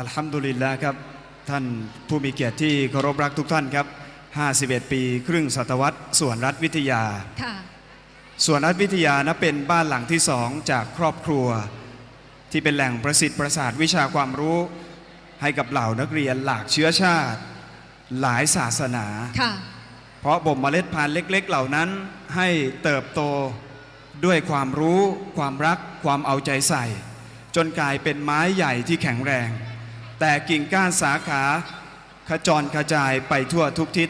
อัลฮัมดุลิลลาห์ครับ ท่านผู้มีเกียรติที่เคารพรักทุกท่านครับ 51 ปีครึ่งศตวรรษส่วนรัฐวิทยาค่ะส่วนรัฐวิทยานะเป็นบ้านหลังที่สองจากครอบครัว ที่เป็นแหล่งประสิทธิ์ประสาทวิชาความรู้ ให้กับเหล่านักเรียนหลากเชื้อชาติ หลายศาสนา ค่ะ เพราะบ่มเมล็ดพันธุ์เล็ก ๆ เหล่านั้นให้เติบโตด้วยความรู้ ความรัก ความเอาใจใส่ จนกลายเป็นไม้ใหญ่ที่แข็งแรง แต่กิ่งก้านสาขาขจรกระจายไปทั่วทุกทิศ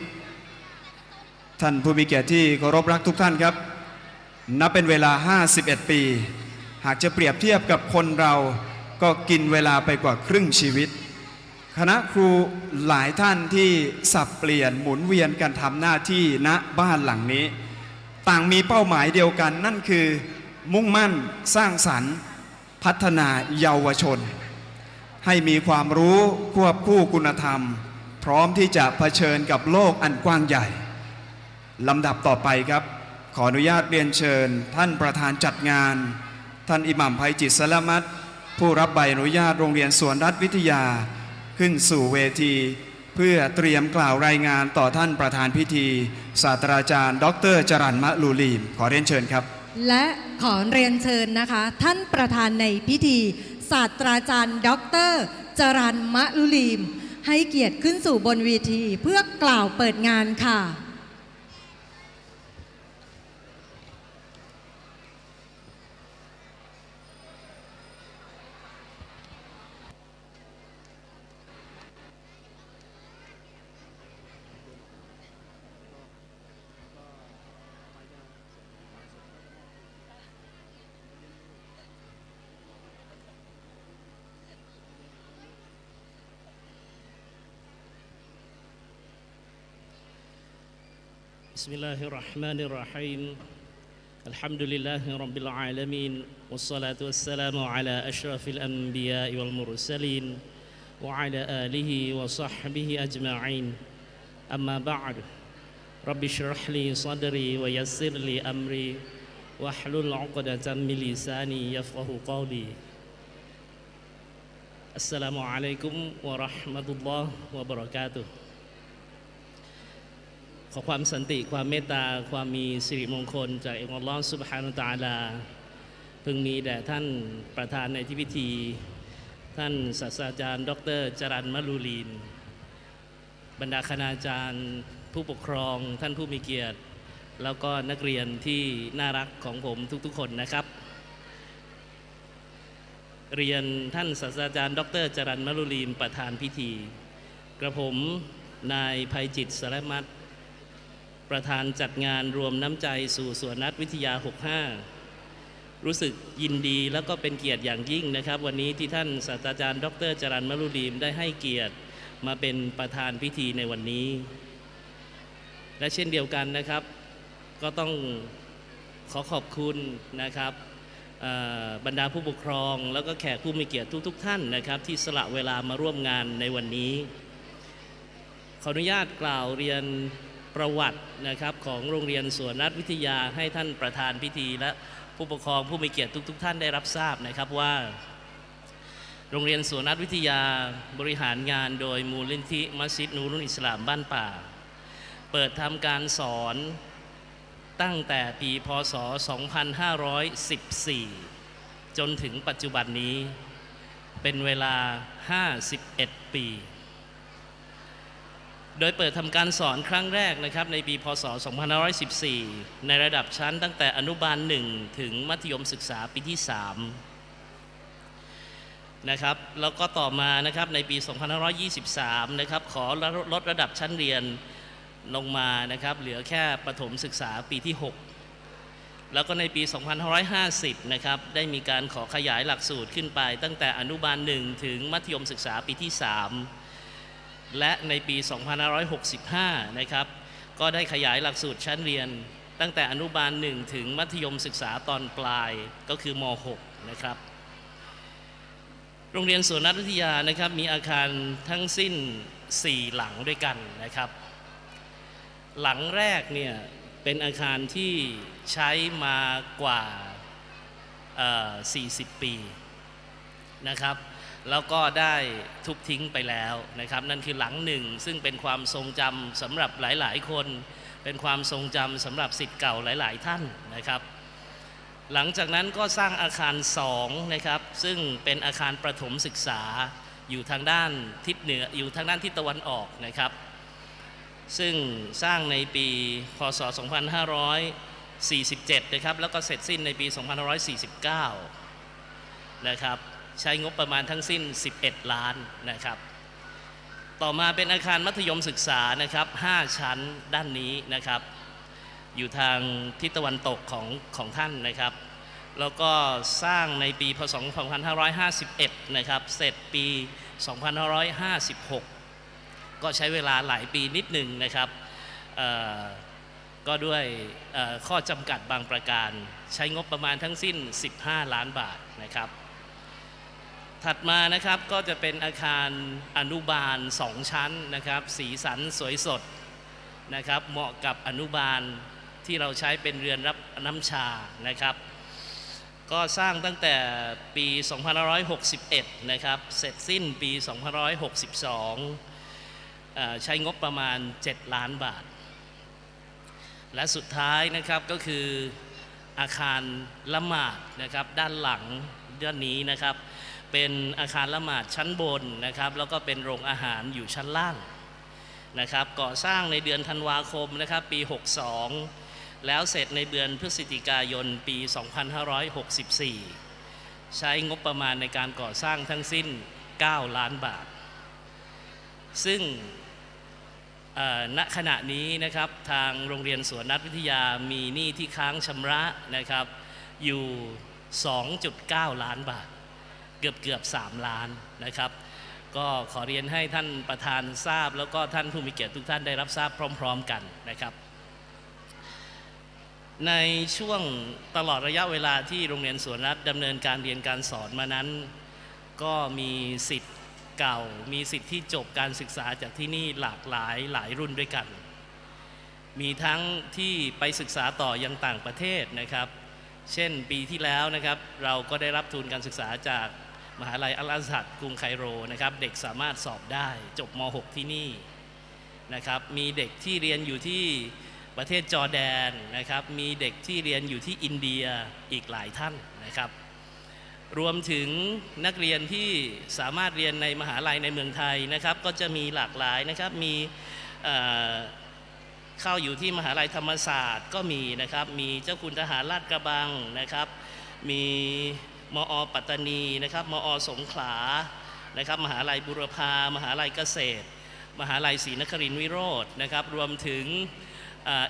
ท่านผู้มีเกียรติที่เคารพรักทุกท่านครับ นับเป็นเวลา 51 ปี หากจะเปรียบเทียบกับคนเราก็กินเวลาไปกว่าครึ่งชีวิต คณะครูหลายท่านที่สับเปลี่ยนหมุนเวียนกันทำหน้าที่ณบ้านหลังนี้ ต่างมีเป้าหมายเดียวกันนั่นคือมุ่งมั่นสร้างสรรค์ พัฒนาเยาวชน ให้มีความรู้ควบคู่คุณธรรม พร้อมที่จะเผชิญกับโลกอันกว้างใหญ่ลำดับต่อไปครับ ขออนุญาตเรียนเชิญ ท่านประธานจัดงาน ท่านอิหม่มภัยจิตสลามัตผู้รับใบอนุญาตโรงเรียนสวนรัฐวิทยา ขึ้นสู่เวที เพื่อเตรียมกล่าวรายงานต่อท่านประธานพิธี ศาสตราจารย์ ดรจรันมะลูลีม ขอเรียนเชิญครับ และขอเรียนเชิญนะคะ ท่านประธานในพิธี ศาสตราจารย์ด็อกเตอร์จรันมะลุลีม ให้เกียรติขึ้นสู่บนเวทีเพื่อกล่าวเปิดงานค่ะ بسم الله الرحمن الرحيم الحمد لله رب العالمين والصلاة والسلام على أشرف الأنبياء والمرسلين وعلى آله وصحبه أجمعين أما بعد رب اشرح لي صدري ويسر لي أمري واحلل عقدة من لساني يفقه قولي السلام عليكم ورحمة الله وبركاته ขอความสันติความเมตตาความมีสิริมงคล จากอัลลอฮฺสุบฮานุตาลา พึงมีแด่ท่านประธานในที่พิธี ท่านศาสตราจารย์ ดรจรันมะลูลีน บรรดาคณาจารย์ ผู้ปกครองท่านผู้มีเกียรติ แล้วก็นักเรียนที่น่ารักของผมทุกๆคนนะครับ เรียนท่านศาสตราจารย์ ดรจรันมะลูลีนประธานพิธี กระผมนายภัยจิตสละมัต ประธานจัดงานรวมน้ำใจสู่สวนนัดวิทยา 65 รู้สึกยินดีแล้วก็เป็นเกียรติอย่างยิ่งนะครับ วันนี้ที่ท่านศาสตราจารย์ ดรจรันมรุดีมได้ให้เกียรติมาเป็นประธานพิธีในวันนี้ และเช่นเดียวกันนะครับ ก็ต้องขอขอบคุณนะครับบรรดาผู้ปกครองแล้วก็แขกผู้มีเกียรติทุกๆท่านนะครับ ที่สละเวลามาร่วมงานในวันนี้ ขออนุญาตกล่าวเรียน ประวัตินะครับของโรงเรียนสวนรัฐวิทยาให้ท่านประธานพิธีและผู้ปกครองผู้มีเกียรติทุกๆท่านได้รับทราบนะครับว่า โรงเรียนสวนรัฐวิทยาบริหารงานโดยมูลนิธิมัสยิดนูรุนอิสลามบ้านป่า เปิดทำการสอนตั้งแต่ปีพศ 2514 จนถึงปัจจุบันนี้เป็นเวลา 51 ปี โดยเปิดทำการสอนครั้งแรกนะครับในปีพศ 2514 ในระดับชั้นตั้งแต่อนุบาล 1 ถึงมัธยมศึกษาปีที่ 3 นะครับ แล้วก็ต่อมานะครับในปี 2523 นะครับขอลดระดับชั้นเรียนลงมานะครับเหลือแค่ประถมศึกษาปีที่ 6 แล้วก็ในปี 2550 นะครับได้มีการขอขยายหลักสูตรขึ้นไปตั้งแต่อนุบาล 1 ถึงมัธยมศึกษาปีที่ 3 และในปี 2565 นะครับ ก็ได้ขยายหลักสูตรชั้นเรียน ตั้งแต่อนุบาล 1 ถึงมัธยมศึกษาตอนปลายก็คือม .6 นะครับ โรงเรียนสวนนัทวิทยานะครับมีอาคารทั้งสิ้น 4 หลังด้วยกันนะครับ หลังแรกเนี่ยเป็นอาคารที่ใช้มากว่า 40 ปีนะครับ แล้วก็ได้ทุบทิ้งไปแล้วนะครับ นั่นคือหลังหนึ่ง ซึ่งเป็นความทรงจำสำหรับหลาย ๆ คน เป็นความทรงจำสำหรับสิทธิ์เก่าหลาย ๆ ท่านนะครับ หลังจากนั้นก็สร้างอาคารสองนะครับ ซึ่งเป็นอาคารประถมศึกษาอยู่ทางด้านทิศเหนืออยู่ทางด้านทิศตะวันออกนะครับ ซึ่งสร้างในปีพศ 2547 นะครับ แล้วก็เสร็จสิ้นในปี 2549 นะครับ ใช้งบประมาณทั้งสิ้น 11 ล้านนะครับ ต่อมาเป็นอาคารมัธยมศึกษานะครับ 5 ชั้นด้านนี้นะครับ อยู่ทางทิศตะวันตกของของท่านนะครับ แล้วก็สร้างในปีพศ 2551 นะครับ เสร็จปี 2556 ก็ใช้เวลาหลายปีนิดหนึ่งนะครับก็ด้วยข้อจำกัดบางประการ ใช้งบประมาณทั้งสิ้น 15 ล้านบาทนะครับ ถัดมานะครับก็จะเป็นอาคารอนุบาล 2 ชั้นนะครับ สีสันสวยสดนะครับ เหมาะกับอนุบาลที่เราใช้เป็นเรือนรับน้ำชานะครับ ก็สร้างตั้งแต่ปี 2561 นะครับ เสร็จสิ้นปี 2562เอ่อใช้งบประมาณ 7 ล้านบาท และสุดท้ายนะครับก็คืออาคารละหมาดนะครับด้านหลังด้านนี้นะครับ เป็นอาคารละหมาดชั้นบนนะครับ แล้วก็เป็นโรงอาหารอยู่ชั้นล่างนะครับ ก่อสร้างในเดือนธันวาคมนะครับปี 62 แล้วเสร็จในเดือนพฤศจิกายนปี 2564 ใช้งบประมาณในการก่อสร้างทั้งสิ้น 9 ล้านบาท ซึ่งณขณะนี้นะครับทางโรงเรียนสวนนัดวิทยามีหนี้ที่ค้างชำระนะครับอยู่ 2.9 ล้านบาท เกือบเกือบ3ล้านนะครับ ก็ขอเรียนให้ท่านประธานทราบ แล้วก็ท่านผู้มีเกียรติทุกท่านได้รับทราบพร้อม ๆกันนะครับ ในช่วงตลอดระยะเวลาที่โรงเรียนสวนรัฐดำเนินการเรียนการสอนมานั้น ก็มีสิทธิ์เก่า มีสิทธิ์ที่จบการศึกษาจากที่นี่หลากหลายหลายรุ่นด้วยกัน มีทั้งที่ไปศึกษาต่อยังต่างประเทศนะครับเช่นปีที่แล้วนะครับเราก็ได้รับทุนการศึกษาจาก มหาลัยอัลอาซัดกรุงไคโรนะครับเด็กสามารถสอบได้จบม .6 ที่นี่นะครับมีเด็กที่เรียนอยู่ที่ประเทศจอร์แดนนะครับมีเด็กที่เรียนอยู่ที่อินเดียอีกหลายท่านนะครับ รวมถึงนักเรียนที่สามารถเรียนในมหาลัยในเมืองไทยนะครับ ก็จะมีหลากหลายนะครับมีเอ่อเข้าอยู่ที่มหาลัยธรรมศาสตร์ก็มีนะครับ มีเจ้าคุณทหารลาดกระบังนะครับ มี มอปัตตานีนะครับมอสงขลานะครับมหาลัยบุรพามหาลัยเกษตร มหาลัยศรีนครินทรวิโรจน์นะครับรวมถึง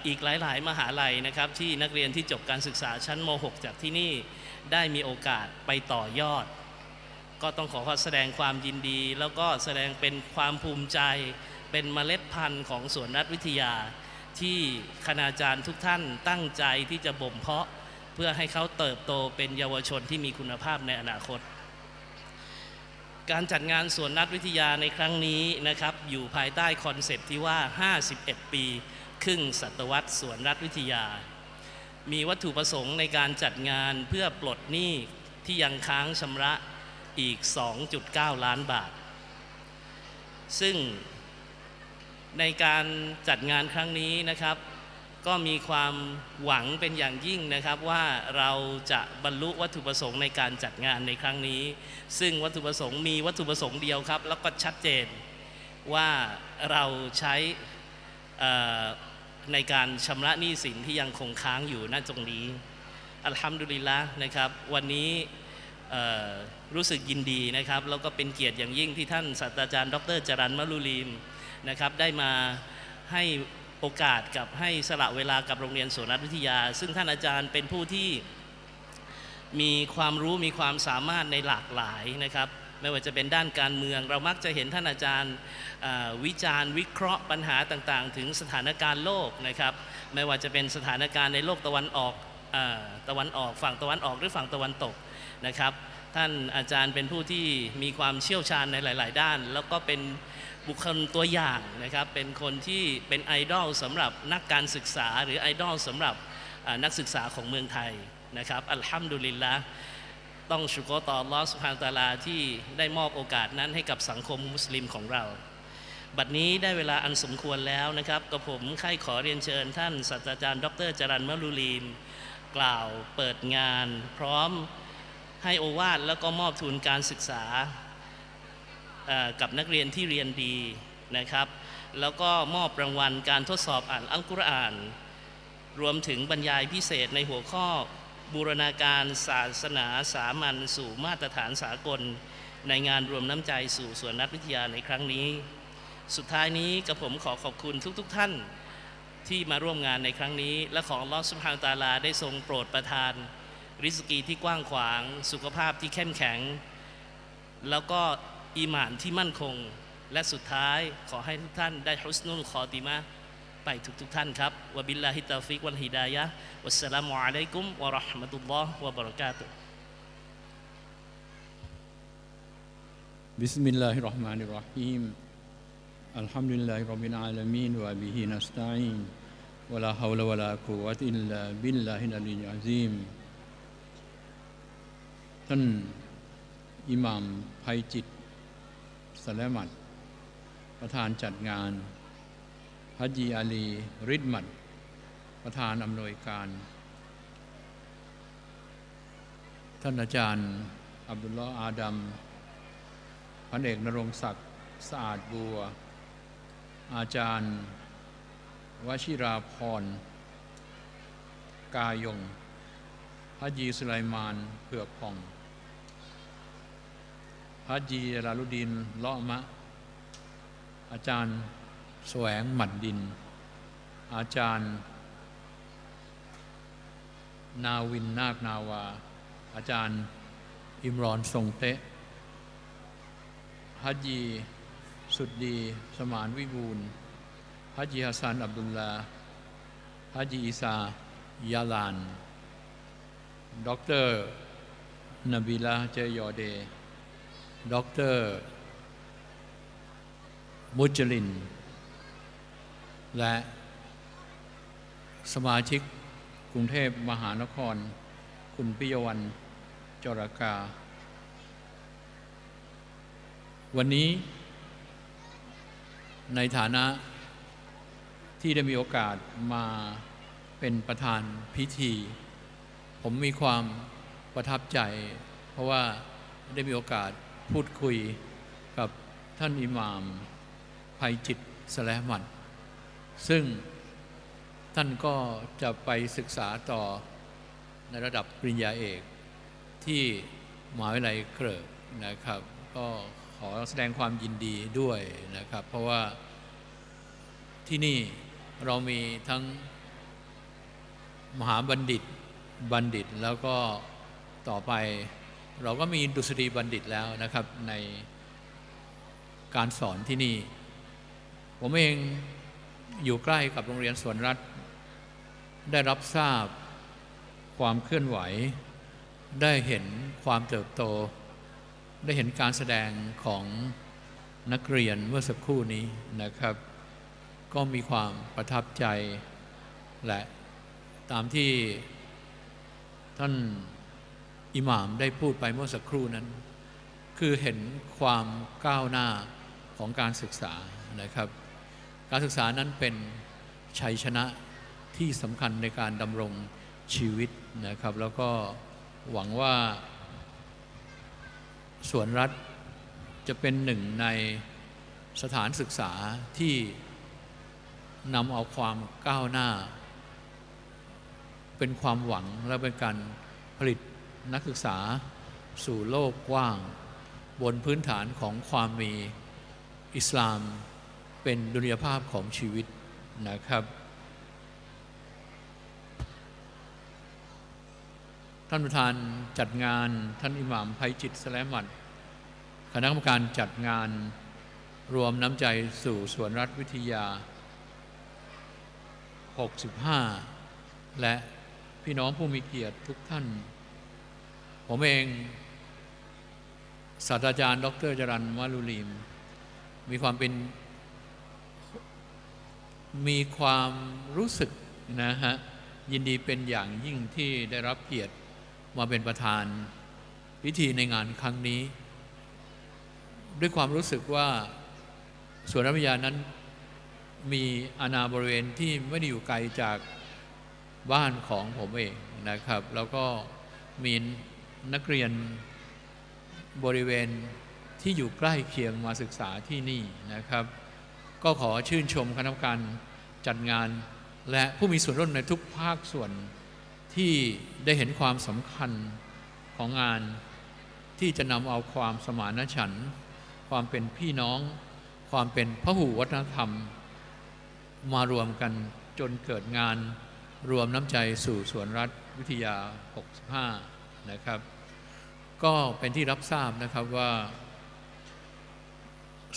อีกหลาย ๆ มหาลัยนะครับที่นักเรียนที่จบการศึกษาชั้นม .6 จากที่นี่ได้มีโอกาสไปต่อยอด ก็ต้องขอแสดงความยินดี แล้วก็แสดงเป็นความภูมิใจ เป็นเมล็ดพันธุ์ของสวนรัฐวิทยา ที่คณาจารย์ทุกท่านตั้งใจที่จะบ่มเพาะ เพื่อให้เขาเติบโตเป็นเยาวชนที่มีคุณภาพในอนาคต การจัดงานสวนนัดวิทยาในครั้งนี้นะครับ อยู่ภายใต้คอนเซปต์ที่ว่า 51 ปี ครึ่งศตวรรษสวนรัฐวิทยา มีวัตถุประสงค์ในการจัดงานเพื่อปลดหนี้ที่ยังค้างชำระอีก 2.9 ล้านบาท ซึ่งในการจัดงานครั้งนี้นะครับ ก็มีความหวังเป็นอย่างยิ่งนะครับว่าเราจะบรรลุวัตถุประสงค์ในการจัดงานในครั้งนี้ ซึ่งวัตถุประสงค์มีวัตถุประสงค์เดียวครับ แล้วก็ชัดเจนว่าเราใช้ในการชำระหนี้สินที่ยังคงค้างอยู่ณตรงนี้ อัลฮัมดุลิลละนะครับ วันนี้รู้สึกยินดีนะครับแล้วก็เป็นเกียรติอย่างยิ่งที่ท่านศาสตราจารย์ ดรจรันมะลุลีมนะครับได้มาให้ โอกาสกับให้สละเวลากับโรงเรียนสวนรัฐวิทยา ซึ่งท่านอาจารย์เป็นผู้ที่มีความรู้มีความสามารถในหลากหลายนะครับ ไม่ว่าจะเป็นด้านการเมือง เรามักจะเห็นท่านอาจารย์วิจารณ์วิเคราะห์ปัญหาต่างๆ ถึงสถานการณ์โลกนะครับ ไม่ว่าจะเป็นสถานการณ์ในโลกตะวันออกอตะวันออกฝั่งตะวันออกหรือฝั่งตะวันตกนะครับ ท่านอาจารย์เป็นผู้ที่มีความเชี่ยวชาญในหลาย ๆ ด้าน แล้วก็เป็น บุคคลตัวอย่างนะครับเป็นคนที่เป็นไอดอลสำหรับนักการศึกษา หรือไอดอลสำหรับนักศึกษาของเมืองไทยนะครับอัลฮัมดุลิลละต้องชุกรต่อลลอสุฮานตาลาที่ได้มอบโอกาสนั้นให้กับสังคมมุสลิมของเรา บัดนี้ได้เวลาอันสมควรแล้วนะครับกับผมใครขอเรียนเชิญท่านศาสตราจารย์ ดรจรันมะลุลีม กล่าวเปิดงาน พร้อมให้โอวาทแล้วก็มอบทุนการศึกษา กับนักเรียนที่เรียนดีนะครับ แล้วก็มอบรางวัลการทดสอบอ่านอัลกุรอาน รวมถึงบรรยายพิเศษในหัวข้อบูรณาการศาสนาสามัญสู่มาตรฐานสากล ในงานรวมน้ำใจสู่สวนนักวิทยาในครั้งนี้ สุดท้ายนี้กับผมขอขอบคุณทุกๆทท่านที่มาร่วมงานในครั้งนี้ และขออัลอสุบฮาตาลาได้ทรงโปรดประทาน ริสกีที่กว้างขวาง สุขภาพที่เข้มแข็ง แล้วก็ อีหมานที่มั่นคง และสุดท้ายขอให้ทุกท่านได้ฮุสนุลคอติมาไปทุกทุกท่านครับวบิลลาฮิตาฟิกวัลฮิดายะวัสสลามุอะลัยกุมวะราะห์มะตุลลอฮ์วะบะเราะกาตุบิสมิลลาฮิรเราะห์มานิรเราะฮีมอัลฮัมดุลิลลาฮิร็อบบิลอาลามีนวะบิฮินัสตะอีนวะลาฮาวลาวะลากุวะติลลาบิลลาฮิลอาลีอะซีมท่านอิหม่ามภัยจิต สลมัดประธานจัดงานฮัจีอาลีริดมัดประธานอำนวยการ ท่านอาจารย์ อับดุลลอฮ์อาดัมพันเอกนรงศักดิ์สะอาดบัว อาจารย์วชิราพร กายงฮัจยีสุไลมานเผือกผ่อง ฮัจยีราลุดินเลาะมะ อาจารย์แสวงหมัดดิน อาจารย์ นาวินนาคนาวา อาจารย์อิมรอนทรงเตะฮัจีสุดดีสมานวิบูลฮัจีฮัสซันอับดุลลาฮัจีอีซายาลานด็อกเตอร์นบิลาเจยอเด ด็อกเตอร์มุจลิน และสมาชิกกรุงเทพมหานคร คุณปิยวันจรากา วันนี้ ในฐานะที่ได้มีโอกาสมาเป็นประธานพิธี ผมมีความประทับใจ เพราะว่าได้มีโอกาส พูดคุยกับท่านอิหม่ามภัยจิตสแลมัดซึ่งท่านก็จะไปศึกษาต่อในระดับปริญญาเอกที่มหาวิทยาลัยเกริกนะครับ ก็ขอแสดงความยินดีด้วยนะครับ เพราะว่าที่นี่เรามีทั้งมหาบัณฑิตบัณฑิตแล้วก็ต่อไป เราก็มีดุษฎีบัณฑิตแล้วนะครับในการสอนที่นี่ ผมเองอยู่ใกล้กับโรงเรียนสวนรัฐ ได้รับทราบความเคลื่อนไหว ได้เห็นความเติบโต ได้เห็นการแสดงของนักเรียนเมื่อสักครู่นี้นะครับ ก็มีความประทับใจและตามที่ท่าน อิหม่ามได้พูดไปเมื่อสักครู่นั้น คือเห็นความก้าวหน้าของการศึกษานะครับ การศึกษานั้นเป็นชัยชนะที่สำคัญในการดำรงชีวิตนะครับ แล้วก็หวังว่า ส่วนรัฐจะเป็นหนึ่งในสถานศึกษาที่นำเอาความก้าวหน้า เป็นความหวังและเป็นการผลิต นักศึกษาสู่โลกกว้าง บนพื้นฐานของความมีอิสลามเป็นดุลยภาพของชีวิตนะครับ ท่านประธานจัดงานท่านอิหม่ามไพจิตสแลมัดคณะกรรมการจัดงานรวมน้ำใจสู่สวนรัฐวิทยา 65 และพี่น้องผู้มีเกียรติทุกท่าน ผมเองศาสตราจารย์ ดรจรันวาลุลีม มีความเป็น มีความรู้สึกนะฮะ ยินดีเป็นอย่างยิ่งที่ได้รับเกียรติมาเป็นประธาน พิธีในงานครั้งนี้ ด้วยความรู้สึกว่าสวนรัฐวิทยานั้นมีอาณาบริเวณที่ไม่ได้อยู่ไกลจากบ้านของผมเองนะครับ แล้วก็มี นักเรียนบริเวณที่อยู่ใกล้เคียงมาศึกษาที่นี่นะครับ ก็ขอชื่นชมคณะกรรมการจัดงาน และผู้มีส่วนร่วมในทุกภาคส่วนที่ได้เห็นความสำคัญของงาน ที่จะนำเอาความสมานฉันท์ความเป็นพี่น้อง ความเป็นพหูวัฒนธรรม มารวมกันจนเกิดงานรวมน้ำใจสู่สวนรัฐวิทยา 65 นะครับ ก็เป็นที่รับทราบนะครับว่า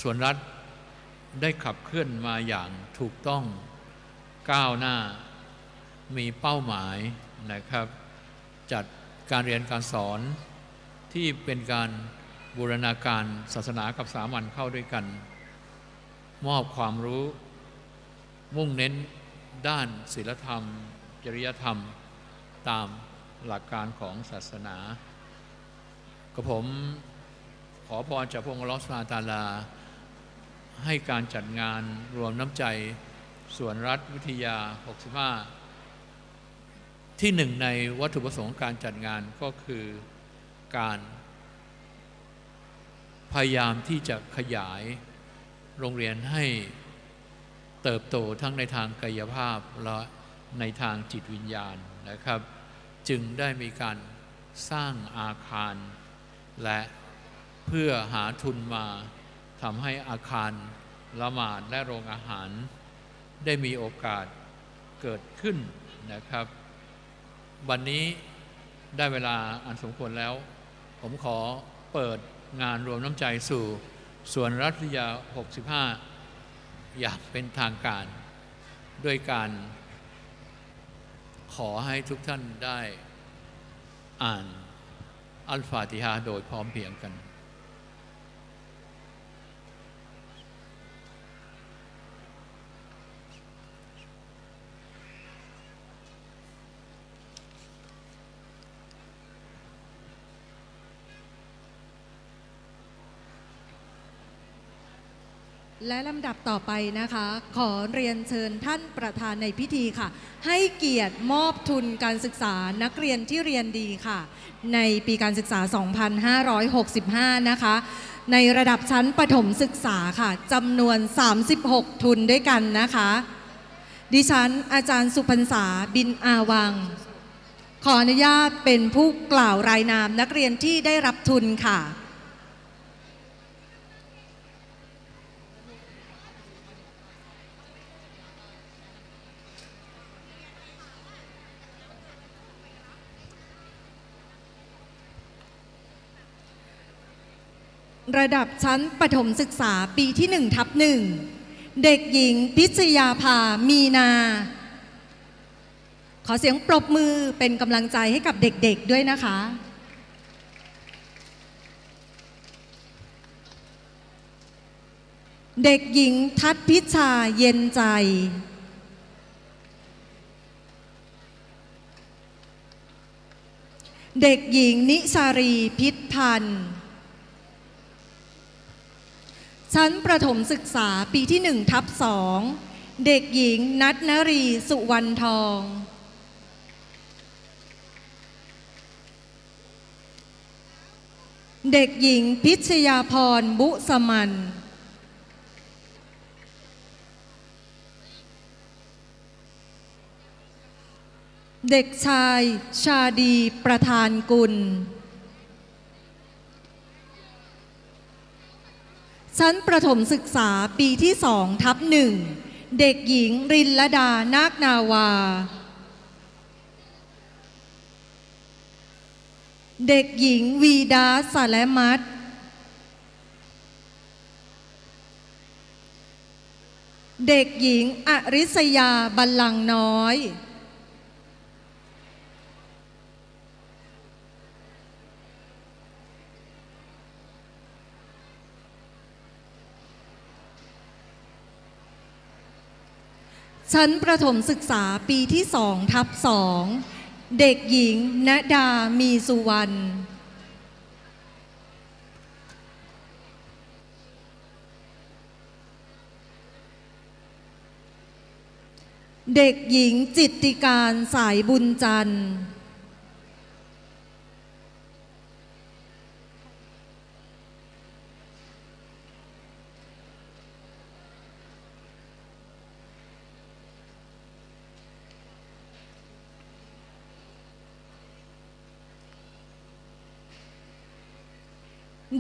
ส่วนรัฐได้ขับเคลื่อนมาอย่างถูกต้องก้าวหน้ามีเป้าหมายนะครับ จัดการเรียนการสอนที่เป็นการบูรณาการศาสนากับสามัญเข้าด้วยกัน มอบความรู้มุ่งเน้นด้านศีลธรรม จริยธรรมตาม หลักการของศาสนากับผมขอพรจากพระองค์อัลอสุบฮาตาลา ให้การจัดงานรวมน้ำใจส่วนรัฐวิทยา 65 ที่หนึ่งในวัตถุประสงค์การจัดงานก็คือการพยายามที่จะขยายโรงเรียนให้เติบโตทั้งในทางกายภาพและในทางจิตวิญญาณนะครับ จึงได้มีการสร้างอาคาร และเพื่อหาทุนมาทำให้อาคารละหมาดและโรงอาหาร ได้มีโอกาสเกิดขึ้นนะครับ วันนี้ได้เวลาอันสมควรแล้ว ผมขอเปิดงานรวมน้ำใจสู่ส่วนรัฐวิยา 65 อย่างเป็นทางการด้วยการ ขอให้ทุกท่านได้อ่านอัลฟาติฮาโดยพร้อมเพียงกัน และลำดับต่อไปนะคะ ขอเรียนเชิญท่านประธานในพิธีค่ะ ให้เกียรติมอบทุนการศึกษานักเรียนที่เรียนดีค่ะ ในปีการศึกษา 2565 นะคะ ในระดับชั้นประถมศึกษาค่ะจำนวน 36 ทุนด้วยกันนะคะ ดิฉันอาจารย์สุพรรษาบินอาวัง ขออนุญาตเป็นผู้กล่าวรายนามนักเรียนที่ได้รับทุนค่ะ ระดับชั้นประถมศึกษาปีที่1ทับหนึ่งเด็กหญิงพิชยาภามีนา ขอเสียงปรบมือเป็นกำลังใจให้กับเด็กๆด้วยนะคะ เด็กหญิงทัศพิชาเย็นใจ เด็กหญิงนิชารีพิษพันธ์ ชั้นประถมศึกษาปีที่หนึ่งทับสองเด็กหญิงนัทนรีสุวรรณทองเด็กหญิงพิชยาพรบุสมัน เด็กชายชาดีประธานกุล ชั้นประถมศึกษาปีที่สองทับหนึ่งเด็กหญิงรินลดานาคนาวา เด็กหญิงวีดาสาแลมัตเด็กหญิงอริสยาบัลลังน้อย ชั้นประถมศึกษาปีที่สองทับสองเด็กหญิงณดามีสุวรรณเด็กหญิงจิตติการสายบุญจันทร์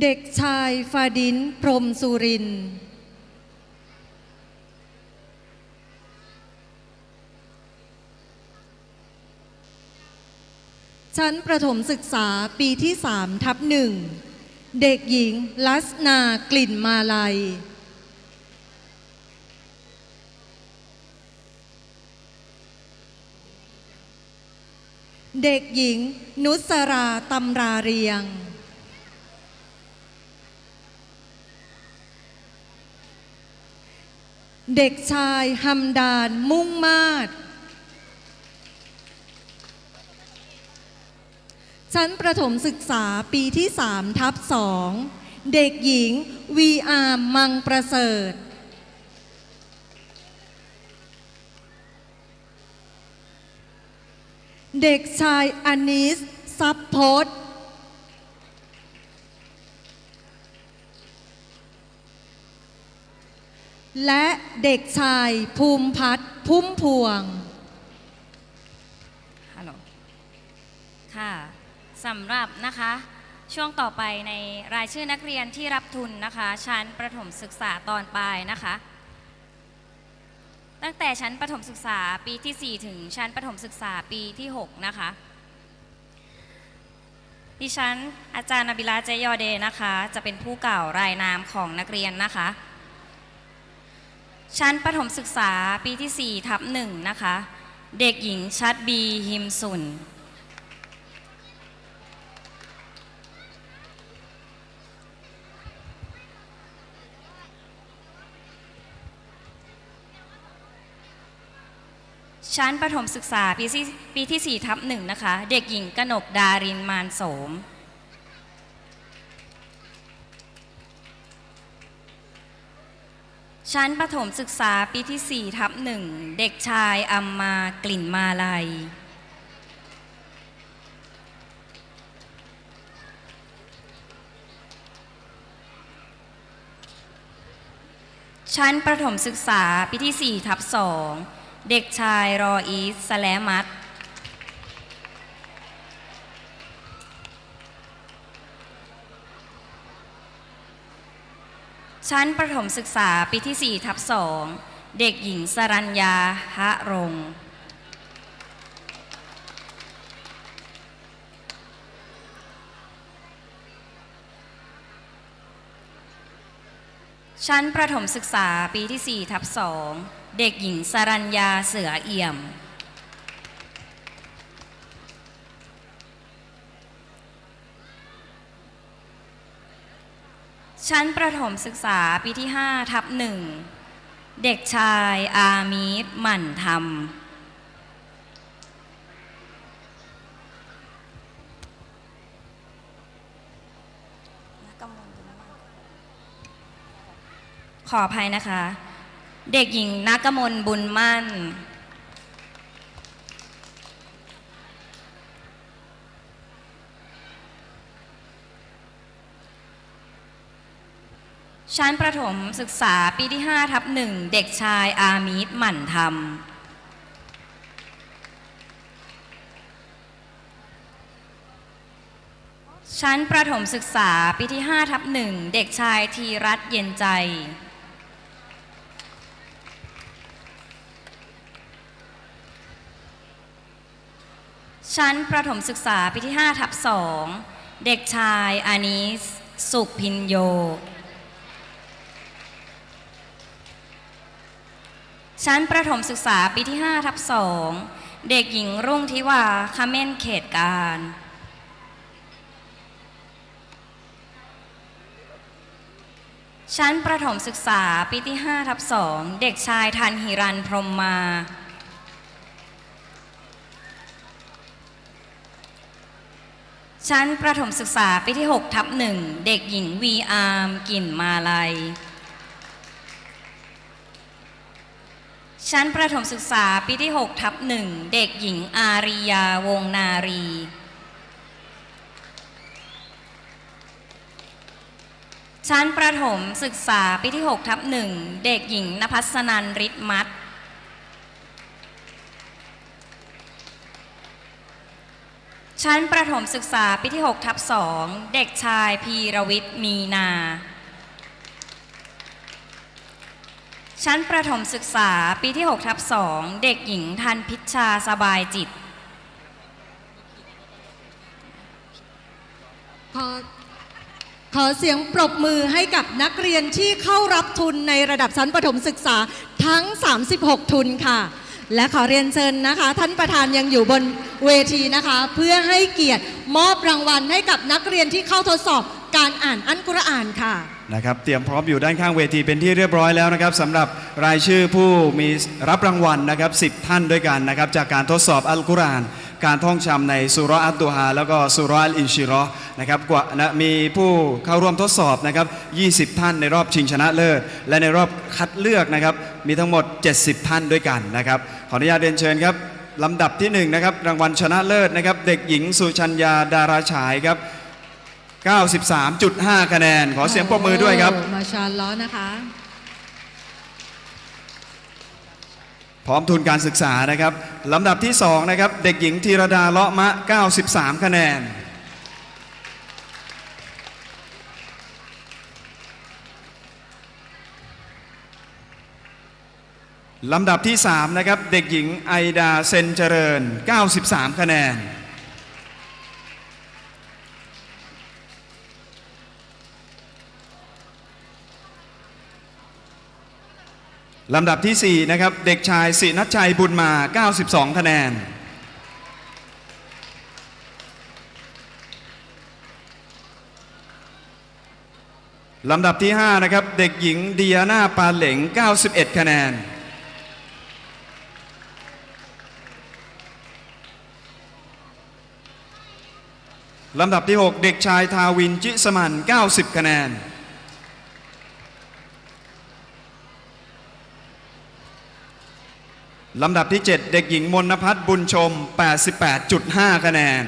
เด็กชายฟาดินพรมสุริน ชั้นประถมศึกษาปีที่3ทับหนึ่ง เด็กหญิงลัสนากลิ่นมาลัย เด็กหญิงนุสราตำราเรียง เด็กชายฮัมดานมุ่งมาดชั้นประถมศึกษาปีที่ 3 ทับสองเด็กหญิงวีอาร์มังประเสริฐ เด็กชายอนิสซับโพธ และเด็กชายภูมิพัฒน์พุ่มพวง ฮัลโหล ค่ะ สำหรับนะคะ ช่วงต่อไปในรายชื่อนักเรียนที่รับทุนนะคะ ชั้นประถมศึกษาตอนปลายนะคะ ตั้งแต่ชั้นประถมศึกษาปีที่ 4 ถึงชั้นประถมศึกษาปีที่ 6 นะคะ ดิฉันอาจารย์นบิลาเจยอเดนะคะ จะเป็นผู้กล่าวรายนามของนักเรียนนะคะ ชั้นประถมศึกษาปีที่ 4 ทับหนึ่งนะคะ เด็กหญิงชัดบีฮิมสุน ชั้นประถมศึกษาปีที่ปีที่4ทับหนึ่งนะคะ เด็กหญิงกนกดารินมานโสม ชั้นประถมศึกษาปีที่ 4 ทับหนึ่ง เด็กชายอัมมากลิ่นมาลัย ชั้นประถมศึกษาปีที่ 4 ทับสอง เด็กชายรออีสแลมัต ชั้นประถมศึกษาปีที่ 4 ทับสองเด็กหญิงสรัญญาฮะรงชั้นประถมศึกษาปีที่ 4 ทับสองเด็กหญิงสรัญญาเสือเอี่ยม ชั้นประถมศึกษาปีที่ 5 ทับหนึ่ง เด็กชายอามีดหมั่นธรรมขออภัยนะคะ เด็กหญิงนักกมลบุญมั่น ชั้นประถมศึกษาปีที่ 5 ทับหนึ่งเด็กชายอามีดหมั่นธรรม ชั้นประถมศึกษาปีที่ 5 ทับหนึ่งเด็กชายธีรัตน์เย็นใจ ชั้นประถมศึกษาปีที่ 5 ทับสองเด็กชายอานิสสุขพินโย ชั้นประถมศึกษาปีที่5ทับสองเด็กหญิงรุ่งทิวาคาเม่นเขตการชั้นประถมศึกษาปีที่5ทับสองเด็กชายทันหิรันพรมมา ชั้นประถมศึกษาปีที่6ทับหนึ่งเด็กหญิงวีอาร์มกลิ่นมาลัย ชั้นประถมศึกษาปีที่ 6 ทับหนึ่งเด็กหญิงอาริยาวงนารี ชั้นประถมศึกษาปีที่ 6 ทับหนึ่งเด็กหญิงนภัสนันริศมัตชั้นประถมศึกษาปีที่ 6 ทับ2เด็กชายพีรวิทย์มีนา ชั้นประถมศึกษาปีที่6ทับ2เด็กหญิงทันพิชชาสบายจิต ขอขอเสียงปรบมือให้กับนักเรียนที่เข้ารับทุนในระดับชั้นประถมศึกษาทั้ง 36 ทุนค่ะ และขอเรียนเชิญนะคะ ท่านประธานยังอยู่บนเวทีนะคะ เพื่อให้เกียรติมอบรางวัลให้กับนักเรียนที่เข้าทดสอบ การอ่านอันกุรอานค่ะนะครับเตรียมพร้อมอยู่ด้านข้างเวทีเป็นที่เรียบร้อยแล้วนะครับสำหรับรายชื่อผู้มีรับรางวัลนะครับ10ท่านด้วยกันนะครับจากการทดสอบอัลกุรอาน การท่องจำในสุราอัตตุฮาแล้วก็สุราอัลอินชิรอนะครับกว่านะมีผู้เข้าร่วมทดสอบนะครับ 20 ท่านในรอบชิงชนะเลิศ และในรอบคัดเลือกนะครับมีทั้งหมด 70 ท่านด้วยกันนะครับขออนุญาตเรียนเชิญครับลำดับที่หนึ่งนะครับรางวัลชนะเลิศนะครับเด็กหญิงสุชัญญาดาราฉายครับ 93.5 คะแนน ขอเสียงปรบมือด้วยครับโอ้มาชาอัลล้อฮ์นะคะ พร้อมทุนการศึกษานะครับลำดับที่ 2 นะครับ เด็กหญิงธีรดาเลาะมะ 93 คะแนน ลำดับที่ 3 นะครับ เด็กหญิงไอดาเซนเจริญ 93 คะแนน ลำดับที่ 4 นะครับ เด็กชายสินัชชัยบุญมา 92 คะแนน ลำดับที่ 5 นะครับ เด็กหญิงเดียนาปาเหลง 91 คะแนน ลำดับที่ 6 เด็กชายทาวินจิสมัน 90 คะแนน ลำดับที่ 7 เด็กหญิงมนพัฒน์บุญชม 88.5 คะแนน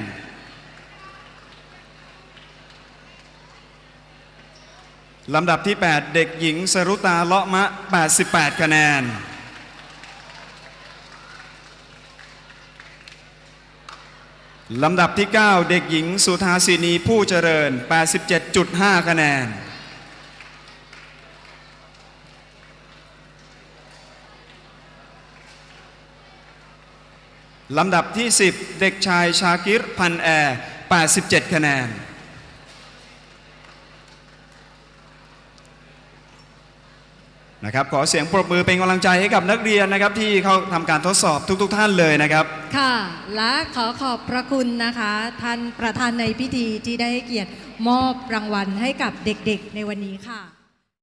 ลำดับที่ 8 เด็กหญิงสรุตาเลาะมะ 88 คะแนน ลำดับที่ 9 เด็กหญิงสุธาสินีผู้เจริญ 87.5 คะแนน ลำดับที่ 10 เด็กชายชากิรพันแอร์ 87 คะแนน นะครับ ขอเสียงปรบมือเป็นกำลังใจให้กับนักเรียนนะครับ ที่เขาทำการทดสอบทุก ๆทท่านเลยนะครับ ค่ะ และขอขอบพระคุณนะคะ ท่านประธานในพิธีที่ได้ให้เกียรติมอบรางวัลให้กับเด็กๆในวันนี้ค่ะ